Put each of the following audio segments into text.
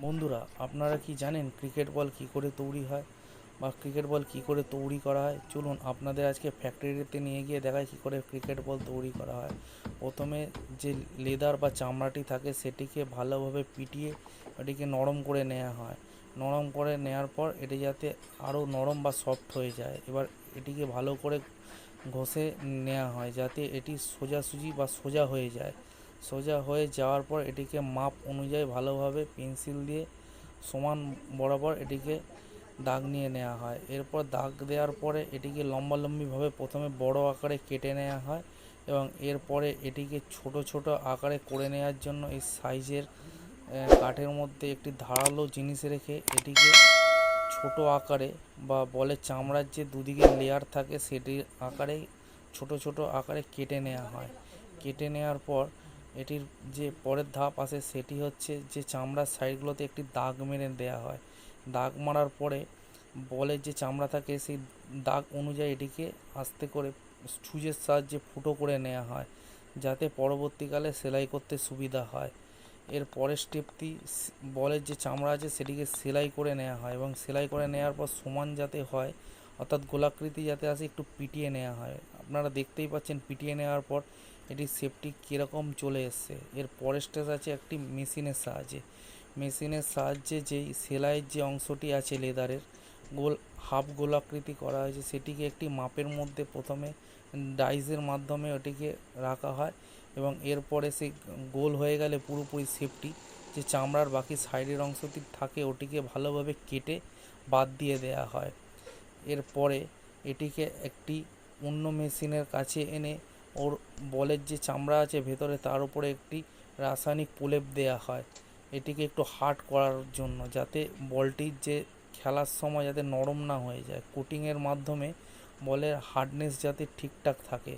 বন্ধুরা, আপনারা কি জানেন ক্রিকেট বল কী করে তৈরি হয় বা ক্রিকেট বল কী করে তৈরি করা হয়? চলুন আপনাদের আজকে ফ্যাক্টরিতে নিয়ে গিয়ে দেখায় কী করে ক্রিকেট বল তৈরি করা হয়। প্রথমে যে লেদার বা চামড়াটি থাকে সেটিকে ভালোভাবে পিটিয়ে এটিকে নরম করে নেওয়া হয়। নরম করে নেওয়ার পর এটি যাতে আরও নরম বা সফট হয়ে যায়। এবার এটিকে ভালো করে ঘষে নেওয়া হয় যাতে এটি সোজাসুজি বা সোজা হয়ে যায়। সোজা হয়ে যাওয়ার পর এটিকে মাপ অনুযায়ী ভালোভাবে পেন্সিল দিয়ে সমান বরাবর এটিকে দাগ নিয়ে নেওয়া হয়। এরপর দাগ দেওয়ার পরে এটিকে লম্বালম্বিভাবে প্রথমে বড় আকারে কেটে নেওয়া হয় এবং এরপরে এটিকে ছোট ছোট আকারে করে নেওয়ার জন্য এই সাইজের কাঠের মধ্যে একটি ধারালো জিনিস রেখে এটিকে ছোট আকারে বা বলের চামড়ার যে দুদিকে লেয়ার থাকে সেটির আকারে ছোট ছোট আকারে কেটে নেওয়া হয়। কেটে নেওয়ার পর এটির যে পরের ধাপ আসে সেটি হচ্ছে যে চামড়ার সাইডগুলোতে একটি দাগ মেরে দেওয়া হয়। দাগ মারার পরে বলের যে চামড়া থাকে সেই দাগ অনুযায়ী এটিকে আস্তে করে ছুঁচের সাহায্যে ফুটো করে নেওয়া হয়, যাতে পরবর্তীকালে সেলাই করতে সুবিধা হয়। এর পরের স্টেপটি বলের যে চামড়া আছে সেটিকে সেলাই করে নেওয়া হয় এবং সেলাই করে নেওয়ার পর সমান যাতে হয়, অর্থাৎ গোলাকৃতি যাতে আসে একটু পিটিয়ে নেওয়া হয়। আপনারা দেখতেই পাচ্ছেন পিটিয়ে নেওয়ার পর এটির সেফটি কীরকম চলে এসছে। এর পরের স্টেজ আছে একটি মেশিনের সাহায্যে। মেশিনের সাহায্যে যেই সেলাইয়ের যে অংশটি আছে লেদারের গোল হাফ গোলাকৃতি করা হয়েছে, সেটিকে একটি মাপের মধ্যে প্রথমে ডাইসের মাধ্যমে ওটিকে রাখা হয় এবং এরপরে সেই গোল হয়ে গেলে পুরোপুরি সেফটি যে চামড়ার বাকি সাইডের অংশটি থাকে ওটিকে ভালোভাবে কেটে বাদ দিয়ে দেওয়া হয়। এরপরে এটিকে একটি অন্য মেশিনের কাছে এনে ওর বলের যে চামড়া আছে ভেতরে, তার উপরে একটি রাসায়নিক প্রলেপ দেওয়া হয়। এটিকে একটু হার্ড করার জন্য যাতে বলটির যে খেলার সময় যাতে নরম না হয়ে যায়। কোটিংয়ের মাধ্যমে বলের হার্ডনেস যাতে ঠিকঠাক থাকে।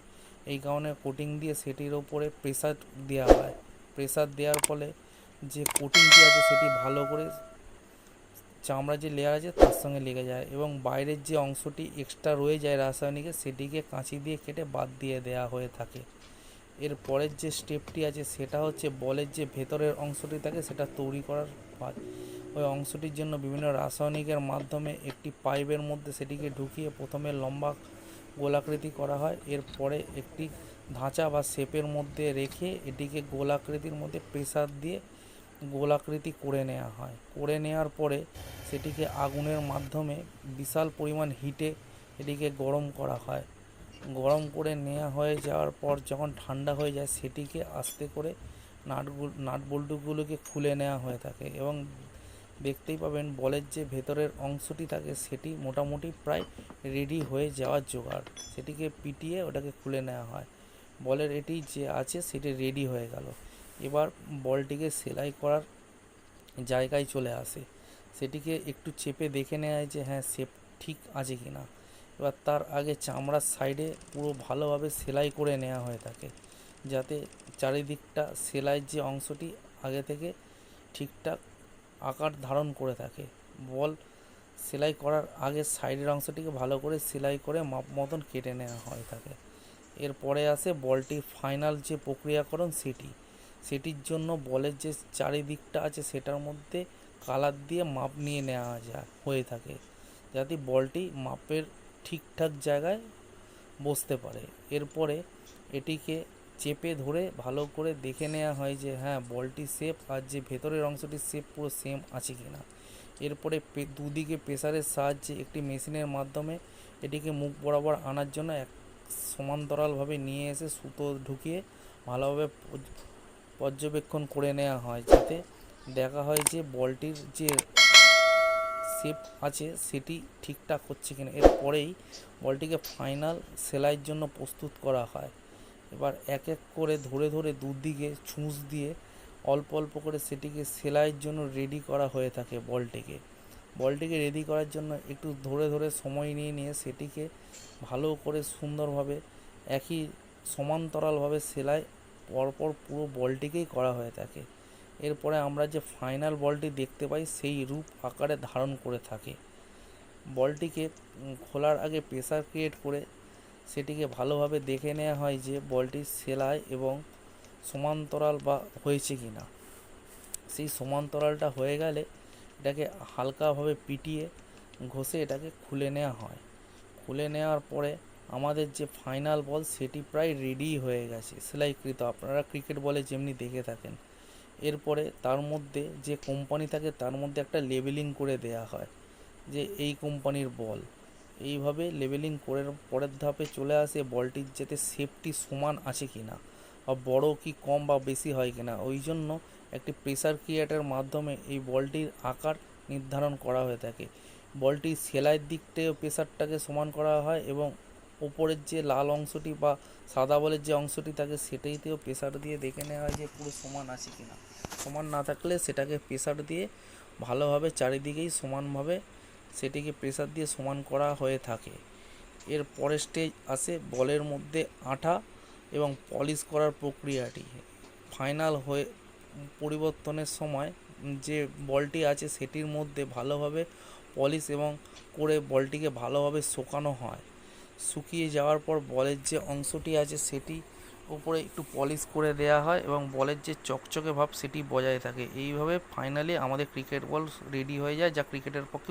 এই কারণে কোটিং দিয়ে সেটির ওপরে প্রেসার দেওয়া হয়। প্রেসার দেওয়ার ফলে যে কোটিংটি আছে সেটি ভালো করে চামড়ার যে লেয়ার আছে তার সঙ্গে লেগে যায় এবং বাইরের যে অংশটি এক্সট্রা রয়ে যায় রাসায়নিকের সেটিকে কাঁচি দিয়ে কেটে বাদ দিয়ে দেওয়া হয়ে থাকে। এর পরের যে স্টেপটি আছে সেটা হচ্ছে বলের যে ভেতরের অংশটি থাকে সেটা তৈরি করার কাজ ওই অংশটির জন্য বিভিন্ন রাসায়নিকের মাধ্যমে একটি পাইপের মধ্যে সেটিকে ঢুকিয়ে প্রথমে লম্বা গোলাকৃতি করা হয়। এরপরে একটি ধাঁচা বা শেপের মধ্যে রেখে এটিকে গোলাকৃতির মধ্যে প্রেসার দিয়ে গোলাকৃতি করে নেওয়া হয়। করে নেওয়ার পরে সেটিকে আগুনের মাধ্যমে বিশাল পরিমাণ হিটে এটিকে গরম করা হয়। গরম করে নেওয়া হয়ে যাওয়ার পর যখন ঠান্ডা হয়ে যায়, সেটিকে আস্তে করে নাটগুলো নাট বল্টুগুলোকে খুলে নেওয়া হয়ে থাকে এবং দেখতেই পাবেন বলের যে ভেতরের অংশটি থাকে, সেটি মোটামুটি প্রায় রেডি হয়ে যাওয়ার জোগাড়। সেটিকে পিটিয়ে ওটাকে খুলে নেওয়া হয়। বলের এটি যে আছে, সেটি রেডি হয়ে গেল। এবার বলটিকে সেলাই করার জায়গায় চলে আসে। সেটিকে একটু চেপে দেখে হয় যে হ্যাঁ শেপ ঠিক আছে কি না এবার তার আগে চামড়ার সাইডে পুরো ভালোভাবে সেলাই করে নেওয়া হয়ে থাকে, যাতে চারিদিকটা সেলাইয়ের যে অংশটি আগে থেকে ঠিকঠাক আকার ধারণ করে থাকে। বল সেলাই করার আগে সাইডের অংশটিকে ভালো করে সেলাই করে মাপ মতন কেটে নেওয়া হয়ে থাকে। এরপরে আসে বলটির ফাইনাল যে প্রক্রিয়াকরণ, সেটি। সেটির জন্য বলের যে চারিদিকটা আছে সেটার মধ্যে কালার দিয়ে মাপ নিয়ে নেওয়া যায় হয়ে থাকে, যাতে বলটি মাপের ঠিকঠাক জায়গায় বসতে পারে। এরপরে এটিকে চেপে ধরে ভালো করে দেখে নেওয়া হয় যে হ্যাঁ বলটি শেপ আর যে ভেতরের অংশটির শেপ পুরো সেম আছে কি না এরপরে দুদিকে প্রেসারের সাহায্যে একটি মেশিনের মাধ্যমে এটিকে মুখ বরাবর আনার জন্য এক সমান্তরালভাবে নিয়ে এসে সুতো ঢুকিয়ে ভালোভাবে পর্যবেক্ষণ করে নেওয়া হয় যাতে দেখা হয় যে বলটির যে শেপ আছে সেটি ঠিকঠাক হচ্ছে কিনা। এরপরেই বলটিকে ফাইনাল সেলাইয়ের জন্য প্রস্তুত করা হয়। এবার এক এক করে ধরে ধরে দুদিকে ছুঁচ দিয়ে অল্প অল্প করে সেটিকে সেলাইয়ের জন্য রেডি করা হয়ে থাকে বলটিকে। বলটিকে রেডি করার জন্য একটু ধরে ধরে সময় নিয়ে নিয়ে সেটিকে ভালো করে সুন্দরভাবে একই সমান্তরালভাবে সেলাই পরপর পুরো বলটিকেই করা হয়ে থাকে। এরপরে আমরা যে ফাইনাল বলটি দেখতে পাই, সেই রূপ আকারে ধারণ করে থাকে। বলটিকে খোলার আগে প্রেসার ক্রিয়েট করে সেটিকে ভালোভাবে দেখে নেওয়া হয় যে বলটির সেলাই এবং সমান্তরাল বা হয়েছে কি না। সেই সমান্তরালটা হয়ে গেলে এটাকে হালকাভাবে পিটিয়ে ঘষে এটাকে খুলে নেওয়া হয়। খুলে নেওয়ার পরে আমাদের যে ফাইনাল বল সেটি প্রায় রেডি হয়ে গেছে। সেলাইকৃত, আপনারা ক্রিকেট বলে যেমনি দেখে থাকেন। এরপরে তার মধ্যে যে কোম্পানি থাকে, তার মধ্যে একটা লেবেলিং করে দেয়া হয় যে এই কোম্পানির বল এইভাবে লেবেলিং করে পরের ধাপে চলে আসে বলটির যাতে সেফটি সমান আছে কিনা, বা বড় কি কম বা বেশি হয় কিনা। ওই জন্য একটি প্রেসার ক্রিয়েটের মাধ্যমে এই বলটির আকার নির্ধারণ করা হয়ে থাকে। বলটির সেলাইয়ের দিকটাও প্রেসারটাকে সমান করা হয় এবং ওপরের যে লাল অংশটি বা সাদা বলের যে অংশটি থাকে সেটাইতেও প্রেসার দিয়ে দেখে নেওয়া হয় যে পুরো সমান আছে কিনা। সমান না থাকলে সেটাকে প্রেসার দিয়ে ভালোভাবে চারিদিকেই সমানভাবে সেটিকে প্রেসার দিয়ে সমান করা হয়ে থাকে। এর পরের স্টেজ আসে বলের মধ্যে আঠা এবং পলিশ করার প্রক্রিয়াটি। ফাইনাল হয়ে পরিবর্তনের সময় যে বলটি আছে সেটির মধ্যে ভালোভাবে পলিশ এবং করে বলটিকে ভালোভাবে শোকানো হয়। শুকিয়ে যাওয়ার পর বলের যে অংশটি আছে সেটি উপরে একটু পলিশ করে দেয়া হয় এবং বলের যে চকচকে ভাব সেটি বজায় থাকে। এইভাবে ফাইনালি আমাদের ক্রিকেট বল রেডি হয়ে যায়, যা ক্রিকেটের পক্ষে